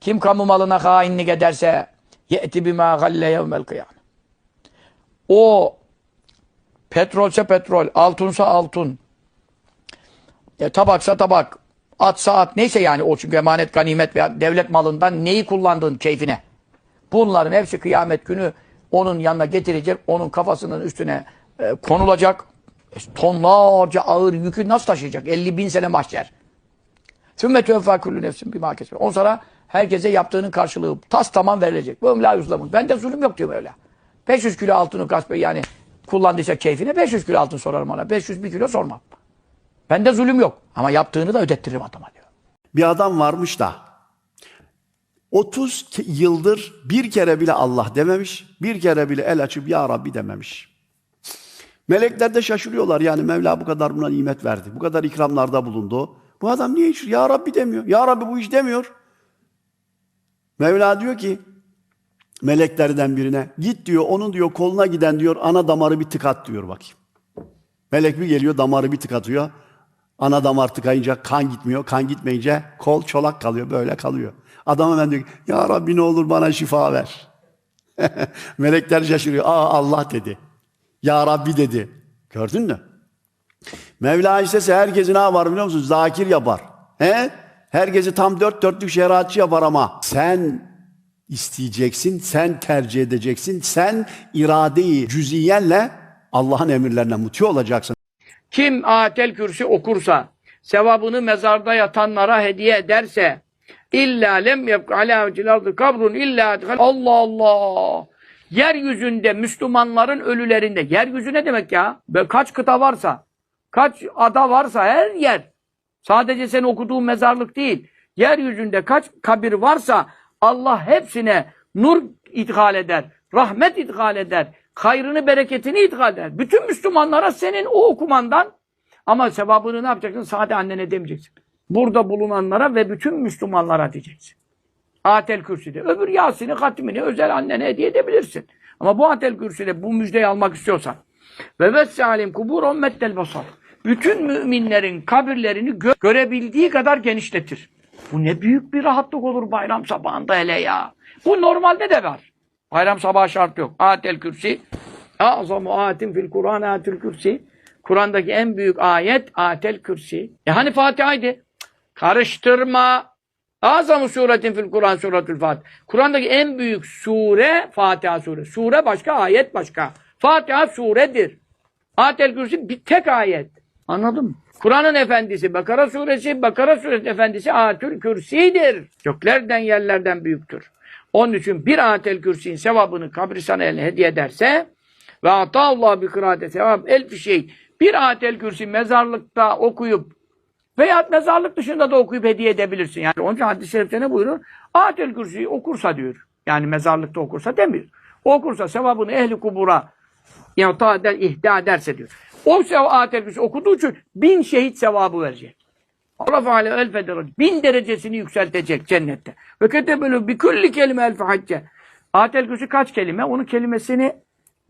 Kim kamu malına hainlik ederse ye'ti bima galle yevmel kıyamet. O petrolse petrol, altınsa altın, e, tabaksa tabak, at, neyse yani o çünkü emanet, ganimet veya devlet malından neyi kullandığın keyfine. Bunların hepsi kıyamet günü onun yanına getirecek, onun kafasının üstüne e, konulacak. E, tonlarca ağır yükü nasıl taşıyacak? 50 bin sene mahşer. Sümme tüveffa kullu nefsin bima kesbet. Ondan sonra herkese yaptığının karşılığı tas tamam verilecek. Bu la yuzlamun. Bende zulüm yok diyor öyle. 500 kilo altını gasp yani kullandıysa keyfine 500 kilo altın sorarım ona. 500 bir kilo sormam. Bende zulüm yok. Ama yaptığını da ödettiririm adama diyor. Bir adam varmış da 30 ke- yıldır bir kere bile Allah dememiş, bir kere bile el açıp ya Rabbi dememiş. Melekler de şaşırıyorlar yani Mevla bu kadar buna nimet verdi, bu kadar ikramlarda bulundu. Bu adam niye hiç ya Rabbi demiyor, ya Rabbi bu iş demiyor. Mevla diyor ki meleklerden birine git diyor onun diyor koluna giden diyor ana damarı bir tıkat diyor bakayım. Melek bir geliyor damarı bir tıkatıyor. Ana damar tıkayınca kan gitmiyor. Kan gitmeyince kol çolak kalıyor. Böyle kalıyor. Adam hemen diyor Ya Rabbi ne olur bana şifa ver. Melekler şaşırıyor. Aa Allah dedi. Ya Rabbi dedi. Gördün mü? Mevla istese herkesi ne yapar biliyor musun? Zakir yapar. He? Herkesi tam dört dörtlük şeriatçı yapar ama sen isteyeceksin, sen tercih edeceksin, sen iradeyi cüziyenle Allah'ın emirlerine muti olacaksın. Kim ayetel kürsi okursa, sevabını mezarda yatanlara hediye ederse, illa lem yebk kabrun illa Allah Allah. Yeryüzünde Müslümanların ölülerinde, yeryüzü ne demek ya? Kaç kıta varsa, kaç ada varsa her yer. Sadece sen okuduğun mezarlık değil. Yeryüzünde kaç kabir varsa Allah hepsine nur ithal eder, rahmet ithal eder, hayrını, bereketini ithal eder. Bütün Müslümanlara senin o okumandan ama sevabını ne yapacaksın? Sade annene demeyeceksin. Burada bulunanlara ve bütün Müslümanlara diyeceksin. Atel kürsüde. Öbür Yasin'i, hatimini özel annene hediye edebilirsin. Ama bu atel kürsüde bu müjdeyi almak istiyorsan ve vessalim kubur mettel basar. Bütün müminlerin kabirlerini gö- görebildiği kadar genişletir. Bu ne büyük bir rahatlık olur bayram sabahında hele ya. Bu normalde de var. Bayram sabahı şart yok. Atel kürsi. Azamu ayetin fil Kur'an ayetel kürsi. Kur'an'daki en büyük ayet ayetel kürsi. E hani Fatiha'ydı? Karıştırma. Azamu suretin fil Kur'an suretül Fatiha. Kur'an'daki en büyük sure Fatiha suresi. Sure başka, ayet başka. Fatiha suredir. Ayetel Kürsi bir tek ayet. Anladın mı? Kur'an'ın efendisi Bakara suresi, Bakara suresi efendisi Ayetül Kürsi'dir. Göklerden yerlerden büyüktür. Onun için bir Ayetel Kürsi'nin sevabını kabrisana eline hediye ederse ve Allah bir kıraate sevap elfi şey bir Ayetel Kürsi mezarlıkta okuyup veya mezarlık dışında da okuyup hediye edebilirsin. Yani onun için hadis-i şerifte ne buyurur? Ayetel Kürsi'yi okursa diyor. Yani mezarlıkta okursa demiyor. Okursa sevabını ehli kubura İhta eder, ihda ederse diyor. O sevatel kürsi okuduğu için bin şehit sevabı verecek. Rafa ale elfe derece. Bin derecesini yükseltecek cennette. Ve ketebelü bi kulli kelime elfe hacce. Ayetel kürsi kaç kelime? Onun kelimesini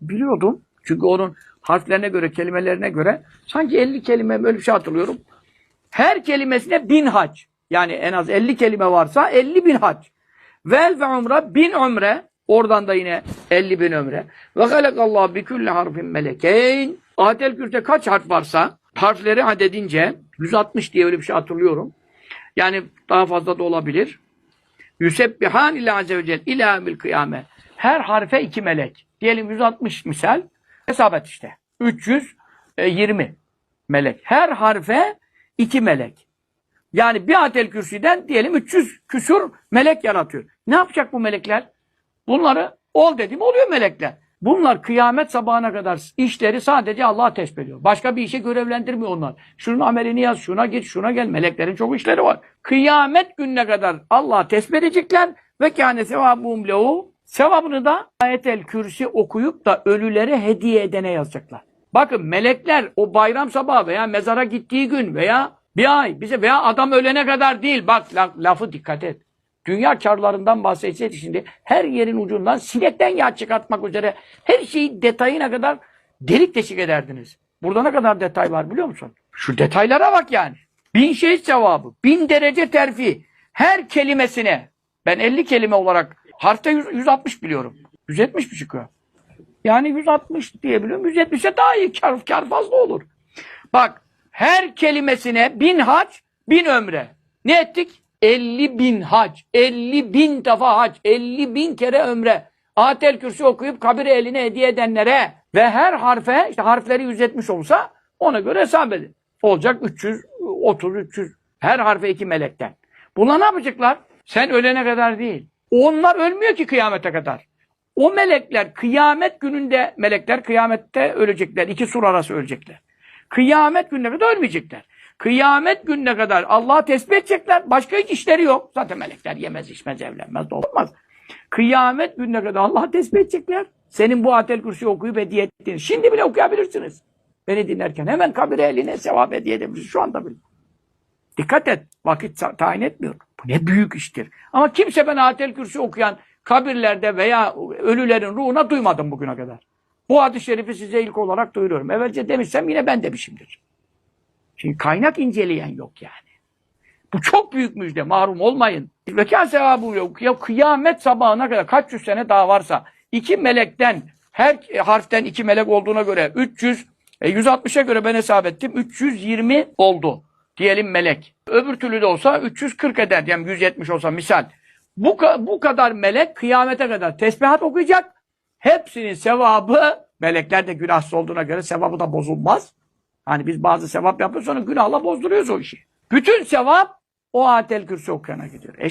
biliyordum. Çünkü onun harflerine göre, kelimelerine göre sanki 50 kelime böyle bir şey hatırlıyorum. Her kelimesine bin hac. Yani en az 50 kelime varsa 50 bin hac. Vel ve umre bin umre. Oradan da yine 50 bin ömre. Ve halakallahu bi kulli harfin melekeyn. Ayetel Kürt'te kaç harf varsa harfleri adedince 160 diye öyle bir şey hatırlıyorum. Yani daha fazla da olabilir. Yüsebbihan ila azze ve celle ila emil kıyame. Her harfe iki melek. Diyelim 160 misal. Hesap et işte. 320 melek. Her harfe iki melek. Yani bir atel kürsüden diyelim 300 küsur melek yaratıyor. Ne yapacak bu melekler? Bunları ol dedim oluyor melekler. Bunlar kıyamet sabahına kadar işleri sadece Allah'a tesbih ediyor. Başka bir işe görevlendirmiyor onlar. Şunun amelini yaz, şuna git, şuna gel. Meleklerin çok işleri var. Kıyamet gününe kadar Allah'a tesbih edecekler ve kâne sevabum lehu. Sevabını da ayetel kürsi okuyup da ölülere hediye edene yazacaklar. Bakın melekler o bayram sabahı veya mezara gittiği gün veya bir ay bize veya adam ölene kadar değil. Bak la- lafı dikkat et. Dünya karlarından bahsetseydik şimdi her yerin ucundan sinekten yağ çıkartmak üzere her şeyi detayına kadar delik deşik ederdiniz. Burada ne kadar detay var biliyor musun? Şu detaylara bak yani. Bin şey sevabı, bin derece terfi. Her kelimesine Ben 50 kelime olarak harfte 100 160 biliyorum. 170 mi çıkıyor? Yani 160 diyebiliyorum. 170'e daha iyi. Kar, kar fazla olur. Bak her kelimesine bin hac, bin ömre. Ne ettik? 50 bin hac. 50 bin defa hac. 50 bin kere ömre. Atel kürsü okuyup kabiri eline hediye edenlere ve her harfe işte harfleri 170 olsa ona göre hesap edin. Olacak 330, 300. Her harfe iki melekten. Bunlar ne yapacaklar? Sen ölene kadar değil. Onlar ölmüyor ki kıyamete kadar. O melekler kıyamet gününde melekler kıyamette ölecekler. İki sur arası ölecekler. Kıyamet gününe kadar ölmeyecekler. Kıyamet gününe kadar Allah'ı tesbih edecekler. Başka hiç işleri yok. Zaten melekler yemez, içmez, evlenmez, olmaz. Kıyamet gününe kadar Allah'ı tesbih edecekler. Senin bu atel kürsüyü okuyup hediye ettiğini. Şimdi bile okuyabilirsiniz. Beni dinlerken hemen kabire eline sevap hediye edebilirsiniz. Şu anda bile. Dikkat et. Vakit tayin etmiyor. Bu ne büyük iştir. Ama kimse ben atel kürsü okuyan kabirlerde veya ölülerin ruhuna duymadım bugüne kadar. Bu hadis-i şerifi size ilk olarak duyuruyorum. Evvelce demişsem yine ben demişimdir. Şimdi kaynak inceleyen yok yani. Bu çok büyük müjde. Mahrum olmayın. Rekat sevabı yok. Ya kıyamet sabahına kadar kaç yüz sene daha varsa iki melekten her harften iki melek olduğuna göre 300 e, 160'a göre ben hesap ettim. 320 oldu. Diyelim melek. Öbür türlü de olsa 340 eder. Yani 170 olsa misal. Bu, bu kadar melek kıyamete kadar tesbihat okuyacak. Hepsinin sevabı melekler de günahsız olduğuna göre sevabı da bozulmaz. Hani biz bazı sevap yapıyoruz sonra günahla bozduruyoruz o işi. Bütün sevap o atel kürsü okuyana gidiyor. E